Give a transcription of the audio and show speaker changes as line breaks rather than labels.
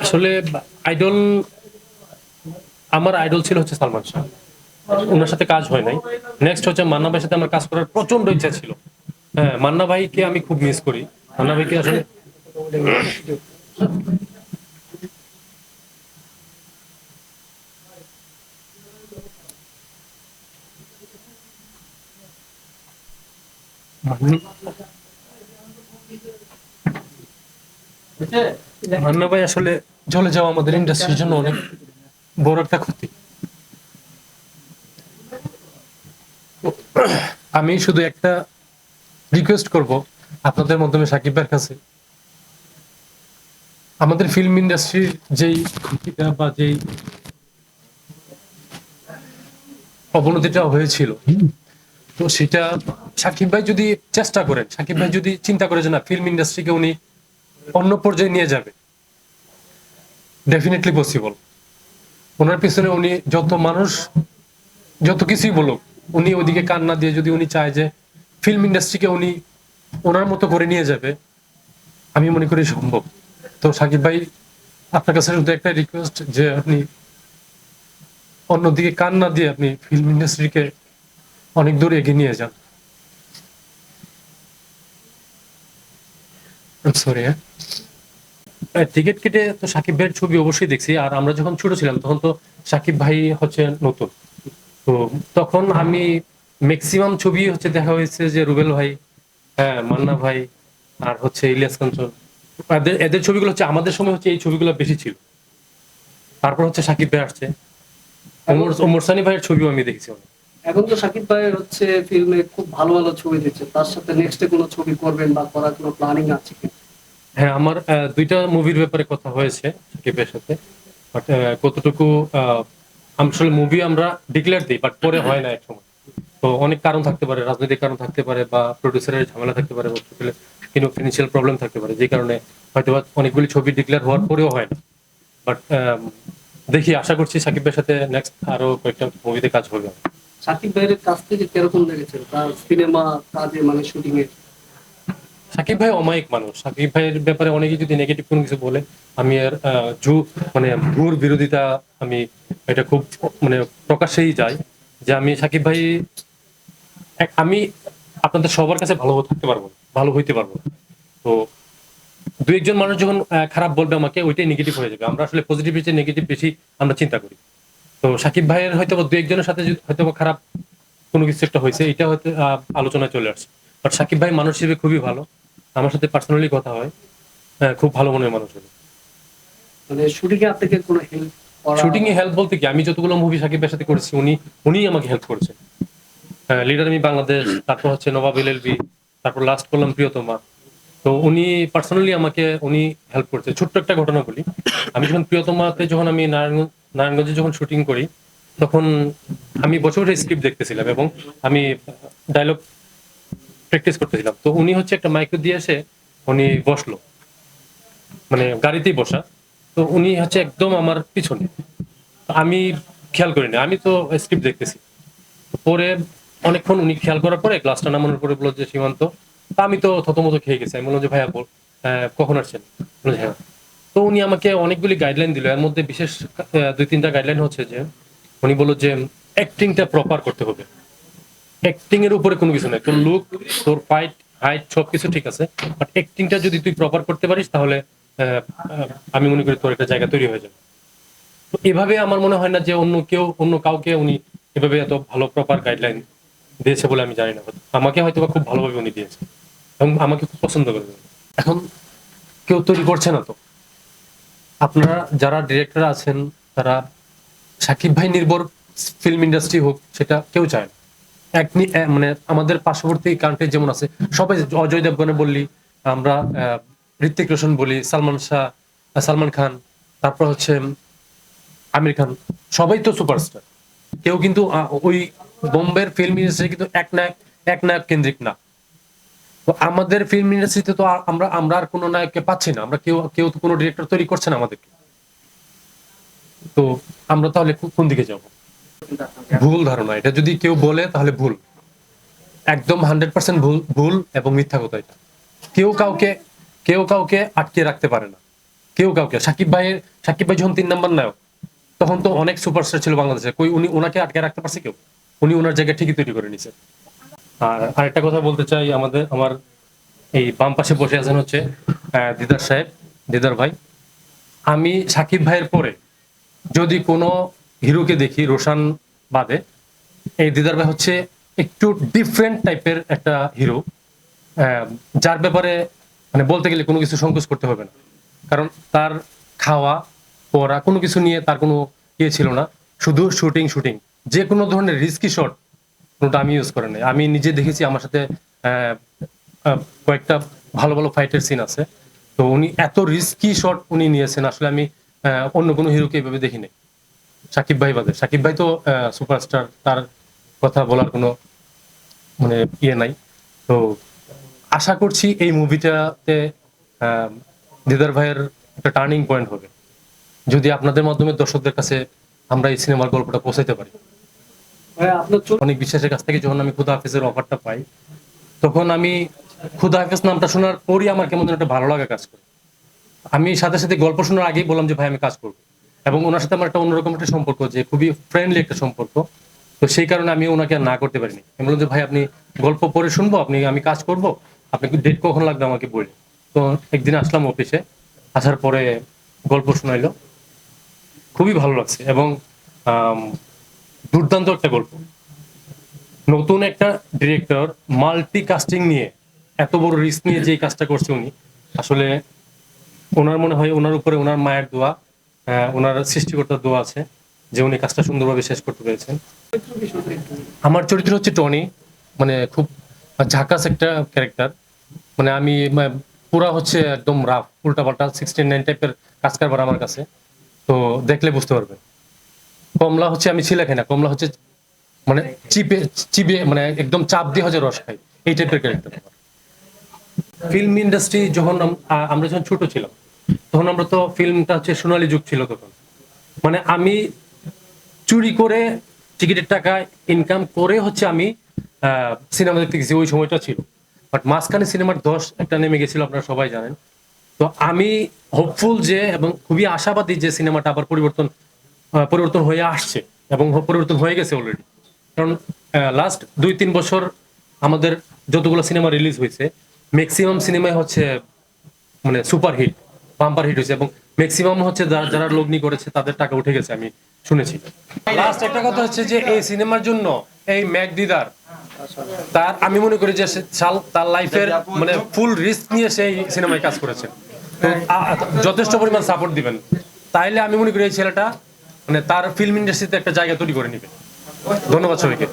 আসলে আইডল আমার আইডল ছিল হচ্ছে সালমান শাহ। ওনার সাথে কাজ হয় নাই। নেক্সট হচ্ছে মান্না ভাইয়ের সাথে আমার কাজ করার প্রচণ্ড ইচ্ছা ছিল। হ্যাঁ মান্না ভাইকে আমি খুব মিস করি। মান্না ভাইকে আসলে মান্না- মান্না ভাই, আসলে চলে যাওয়া আমাদের ইন্ডাস্ট্রির জন্য অনেক বড় একটা ক্ষতি। আমি শুধু একটা রিকোয়েস্ট করব আপনাদের মাধ্যমে সাকিব ভাইয়ের কাছে। আমাদের ফিল্ম ইন্ডাস্ট্রির যেই ক্ষতিটা বা যেই অবনতিটা হয়েছিল, তো সেটা সাকিব ভাই যদি চেষ্টা করেন, সাকিব ভাই যদি চিন্তা করে যে না ফিল্ম ইন্ডাস্ট্রিকে উনি অন্য পর্যায়ে নিয়ে যাবে ডেফিনেটলি পসিবল ওনার পিছনে উনি যত মানুষ, যত কিছুই বলুক, উনি ওদিকে কান না দিয়ে যদি উনি চায় যে ফিল্ম ইন্ডাস্ট্রিকে উনি ওনার মতো করে নিয়ে যাবে, আমি মনে করি সম্ভব। তো সাকিব ভাই, আপনার কাছে শুধু একটা রিকোয়েস্ট যে আপনি অন্যদিকে কান না দিয়ে আপনি ফিল্ম ইন্ডাস্ট্রিকে অনেক দূর এগিয়ে নিয়ে যান। সরি হ্যাঁ? টিকিট কেটে তো সাকিব ভাইয়ের ছবি অবশ্যই দেখছি। আর আমরা যখন ছোট ছিলাম, তখন তো সাকিব ভাই হচ্ছে নতুন। তো তখন আমি ম্যাক্সিমাম ছবি হচ্ছে দেখা হয়েছে যে রুবেল ভাই হ্যাঁ মান্না ভাই, আর হচ্ছে ইলিয়াস কাঞ্চন। এদের ছবিগুলো হচ্ছে আমাদের সময় হচ্ছে এই ছবিগুলো বেশি ছিল। তারপর হচ্ছে সাকিব ভাই আসছে। ওমর ওমর সানি ভাইয়ের ছবিও আমি দেখেছি।
এখন তো সাকিব ভাইয়ের হচ্ছে ফিল্মে খুব ভালো ভালো ছবি দিচ্ছে। তার সাথে নেক্সটে কোনো ছবি করবেন বা করার কোনো প্ল্যানিং আছে
হ্যাঁ আমার দুইটা মুভির ব্যাপারে কথা হয়েছে সাকিবের সাথে বাট কতটুকু আসলে মুভি আমরা ডিক্লেয়ার দিই বাট পরে হয় না এক সময়। তো অনেক কারণ থাকতে পারে, রাজনৈতিক কারণ থাকতে পারে বা প্রডিউসারের ঝামেলা থাকতে পারে কিন্তু ফিনান্সিয়াল প্রবলেম থাকতে পারে, যে কারণে হয়তো অনেকগুলি ছবি ডিক্লেয়ার হওয়ার পরেও হয় না। বাট দেখি, আশা করছি সাকিবের সাথে নেক্সট আরও কয়েকটা মুভিতে কাজ হবে।
সাকিব ভাইয়ের কাছ থেকে কীরকম লেগেছে? তার সিনেমা কাজে মানে শুটিং এ
সাকিব ভাই অমায়িক মানুষ। সাকিব ভাইয়ের ব্যাপারে অনেকে যদি নেগেটিভ কোনো কিছু বলে আমি আহ, জু মানে ভুর বিরোধিতা আমি এটা খুব মানে প্রকাশেই যাই যে আমি সাকিব ভাই আমি আপনাদের সবার কাছে ভালো থাকতে পারব ভালো হইতে পারব তো দু একজন মানুষ যখন খারাপ বলবে আমাকে ওইটাই নেগেটিভ হয়ে যাবে। আমরা আসলে পজিটিভ চেয়ে নেগেটিভ বেশি আমরা চিন্তা করি। তো সাকিব ভাইয়ের হয়তো দু একজনের সাথে হয়তো খারাপ কোনো কিছু একটা হয়েছে এটা হয়তো আলোচনায় চলে আসছে। বাট সাকিব ভাই মানুষ হিসেবে খুবই ভালো। আমার সাথে পার্সোনালি কথা হয়। হ্যাঁ, খুব ভালো মনের মানুষ হলো
মানে শুটিং এ আপনাকে কোনো হেল্প
শুটিং এ হেল্প বলতে কি আমি যতগুলো মুভি সাকিবের সাথে করেছি উনি উনিই আমাকে হেল্প করেছে লিডার আমি বাংলাদেশ তারপর হচ্ছে নবাব এলএলবি তারপর লাস্ট করলাম প্রিয়তমা। তো উনি পার্সোনালি আমাকে উনি হেল্প করছে। ছোট্ট একটা ঘটনা বলি। আমি যখন প্রিয়তমাতে যখন আমি নারায়ণগঞ্জ নারায়ণগঞ্জে যখন শুটিং করি তখন আমি বছর বছর স্ক্রিপ্ট দেখতেছিলাম এবং আমি ডায়লগ প্র্যাকটিস করতেছিলাম তো উনি হচ্ছে একটা মাইক্রো দিয়ে এসে উনি বসল। মানে গাড়িতেই বসা। তো উনি হচ্ছে একদম আমার পিছনে। আমি খেয়াল করিনি। আমি তো স্ক্রিপ্ট দেখতেছি। পরে অনেকক্ষণ উনি খেয়াল করার পরে গ্লাসটা নামানোর পরে বলল যে, সীমান্ত। তা আমি তো থতমত খেয়ে গেছি। আমি বললাম যে ভাইয়া বল কখন আসছেন? হ্যাঁ। তো উনি আমাকে অনেকগুলি গাইডলাইন দিল। এর মধ্যে বিশেষ দুই তিনটা গাইডলাইন হচ্ছে যে, উনি বলল যে অ্যাক্টিংটা প্রপার করতে হবে। অ্যাক্টিং এর উপরে কোনো কিছু নাই। তোর লুক তোর ফাইট হাইট সব কিছু ঠিক আছে বাট অ্যাক্টিংটা যদি তুই প্রপার করতে পারিস, তাহলে আমি মনে করি তোর একটা জায়গা তৈরি হয়ে যাবে। তো এভাবে আমার মনে হয় না যে অন্য কেউ, অন্য কাউকে উনি এভাবে এত ভালো প্রপার গাইডলাইন দিয়েছে বলে আমি জানি না। আমাকে হয়তো খুব ভালোভাবে উনি দিয়েছে, এবং আমাকে খুব পছন্দ করে। এখন কেউ তৈরি করছে না তো। আপনারা যারা ডিরেক্টর আছেন, তারা সাকিব ভাই নির্ভর ফিল্ম ইন্ডাস্ট্রি হোক, সেটা কেউ চায় না। এক মানে আমাদের পার্শ্ববর্তী কান্ট্রি যেমন আছে, সবাই অজয় দেবগনে বললি, আমরা ঋত্বিক রোশন বলি, সালমান শাহ সালমান খান, তারপর হচ্ছে আমির খান, সবাই তো সুপারস্টার কেউ কিন্তু ওই বোম্বের ফিল্ম ইন্ডাস্ট্রি কিন্তু এক নায়ক এক নায়ক কেন্দ্রিক না। তো আমাদের ফিল্ম ইন্ডাস্ট্রিতে তো আমরা আমরা আর কোনো নায়ককে পাচ্ছি না, আমরা কেউ কেউ তো কোনো ডিরেক্টর তৈরি করছে না আমাদেরকে। তো আমরা তাহলে কোন দিকে যাব? ভুল ধারণা। এটা যদি কেউ বলে, তাহলে ভুল। একদম হান্ড্রেড পার্সেন্ট ভুল ভুল এবং মিথ্যা কথা এটা। কেউ কাউকে কেউ কাউকে আটকে রাখতে পারে না। কেউ কাউকে। সাকিব ভাইয়ের, সাকিব ভাই যখন তিন নাম্বার নায়ক, তখন তো অনেক সুপারস্টার ছিল বাংলাদেশে। কই, উনি ওনাকে আটকে রাখতে পারছে কেউ? উনি ওনার জায়গা ঠিকই তৈরি করে নিছে আর আরেকটা কথা বলতে চাই আমাদের, আমার এই বাম পাশে বসে আছেন হচ্ছে দিদার সাহেব, দিদার ভাই। আমি সাকিব ভাইয়ের পরে যদি কোনো হিরোকে দেখি, রোশান বাদে। এই দিদার ভাই হচ্ছে একটু ডিফারেন্ট টাইপের একটা হিরো যার ব্যাপারে মানে বলতে গেলে কোনো কিছু সংকোচ করতে হবে না। কারণ তার খাওয়া, পড়া, কোনো কিছু নিয়ে তার কোনো ইয়ে ছিল না। শুধু শুটিং শুটিং যে কোনো ধরনের রিস্কি শট কোনোটা আমি ইউজ করে নাই আমি নিজে দেখেছি আমার সাথে কয়েকটা ভালো ভালো ফাইটের সিন আছে। তো উনি এত রিস্কি শট উনি নিয়েছেন। আসলে আমি অন্য কোনো হিরোকে এইভাবে দেখি নাই সাকিব ভাই বাদে। সাকিব ভাই তো সুপারস্টার তার কথা বলার কোনো মানে ইয়ে নাই। তো আশা করছি এই মুভিটাতে দিদার ভাইয়ের একটা টার্নিং পয়েন্ট হবে। যদি আপনাদের মাধ্যমে দর্শকদের কাছে আমরা এই সিনেমার গল্পটা পৌঁছাইতে পারি। অনেক বিশ্বাসের কাছ থেকে যখন আমি খুদা হাফিজের অফারটা পাই তখন আমি খুদা হাফিজ নামটা শোনার পরই আমার কেমন যেন একটা ভালো লাগা কাজ করে। আমি সাথে সাথে গল্প শোনার আগেই বললাম যে ভাই আমি কাজ করব। এবং ওনার সাথে আমার একটা অন্যরকম একটা সম্পর্ক, যে খুবই ফ্রেন্ডলি একটা সম্পর্ক। তো সেই কারণে আমি ওনাকে আর না করতে পারিনি। আমি বললাম যে, ভাই, আপনি গল্প পরে শুনব? আপনি, আমি কাজ করব? আপনি ডেট কখন লাগবে আমাকে বলে তো একদিন আসলাম অফিসে আসার পরে গল্প শোনাইলো। খুবই ভালো লাগছে এবং দুর্দান্ত একটা গল্প। নতুন একটা ডিরেক্টর মাল্টি কাস্টিং নিয়ে, এত বড় রিস্ক নিয়ে যে কাজটা করছে উনি, আসলে ওনার মনে হয় ওনার উপরে ওনার মায়ের দোয়া ওনার সৃষ্টিকর্তার দোয়া আছে যে উনি কাজটা সুন্দরভাবে শেষ করতে পেরেছেন। আমার চরিত্র হচ্ছে টনি মানে খুব ঝাকাস একটা ক্যারেক্টার। মানে আমি পুরা হচ্ছে একদম রাফ উল্টা পাল্টা সিক্সটিন নাইন টাইপের কাজ কারবার আমার কাছে। তো দেখলে বুঝতে পারবে কমলা হচ্ছে আমি ছিলে খাই না, কমলা হচ্ছে মানে চিপে চিপে মানে একদম চাপ দিয়ে হচ্ছে রস খাই। এই টাইপের ক্যারেক্টার ফিল্ম ইন্ডাস্ট্রি যখন আম- আমরা যখন ছোট ছিলাম তখন আমরা তো ফিল্মটা হচ্ছে সোনালী যুগ ছিল তখন। মানে আমি চুরি করে টিকিটের টাকা ইনকাম করে হচ্ছে আমি সিনেমা দেখতে গেছি, ওই সময়টা ছিল। বাট মাঝখানে সিনেমার দশ একটা নেমে গেছিল, আপনারা সবাই জানেন। তো আমি হোপফুল যে এবং খুবই আশাবাদী যে সিনেমাটা আবার পরিবর্তন পরিবর্তন হয়ে আসছে এবং পরিবর্তন হয়ে গেছে অলরেডি কারণ লাস্ট দুই তিন বছর আমাদের যতগুলো সিনেমা রিলিজ হয়েছে ম্যাক্সিমাম সিনেমায় হচ্ছে মানে সুপার হিট বাম্পার হিট হয়েছে এবং ম্যাক্সিমাম হচ্ছে যারা যারা লগ্নি করেছে তাদের টাকা উঠে গেছে আমি শুনেছি। লাস্ট একটা কথা হচ্ছে যে এই সিনেমার জন্য এই ম্যাক দিদার তার আমি মনে করি যে সাল- তার লাইফের মানে ফুল রিস্ক নিয়ে সেই সিনেমায় কাজ করেছে। যথেষ্ট পরিমাণ সাপোর্ট দিবেন। তাইলে আমি মনে করি এই ছেলেটা মানে তার ফিল্ম ইন্ডাস্ট্রিতে একটা জায়গা তৈরি করে নিবে। ধন্যবাদ সবাইকে।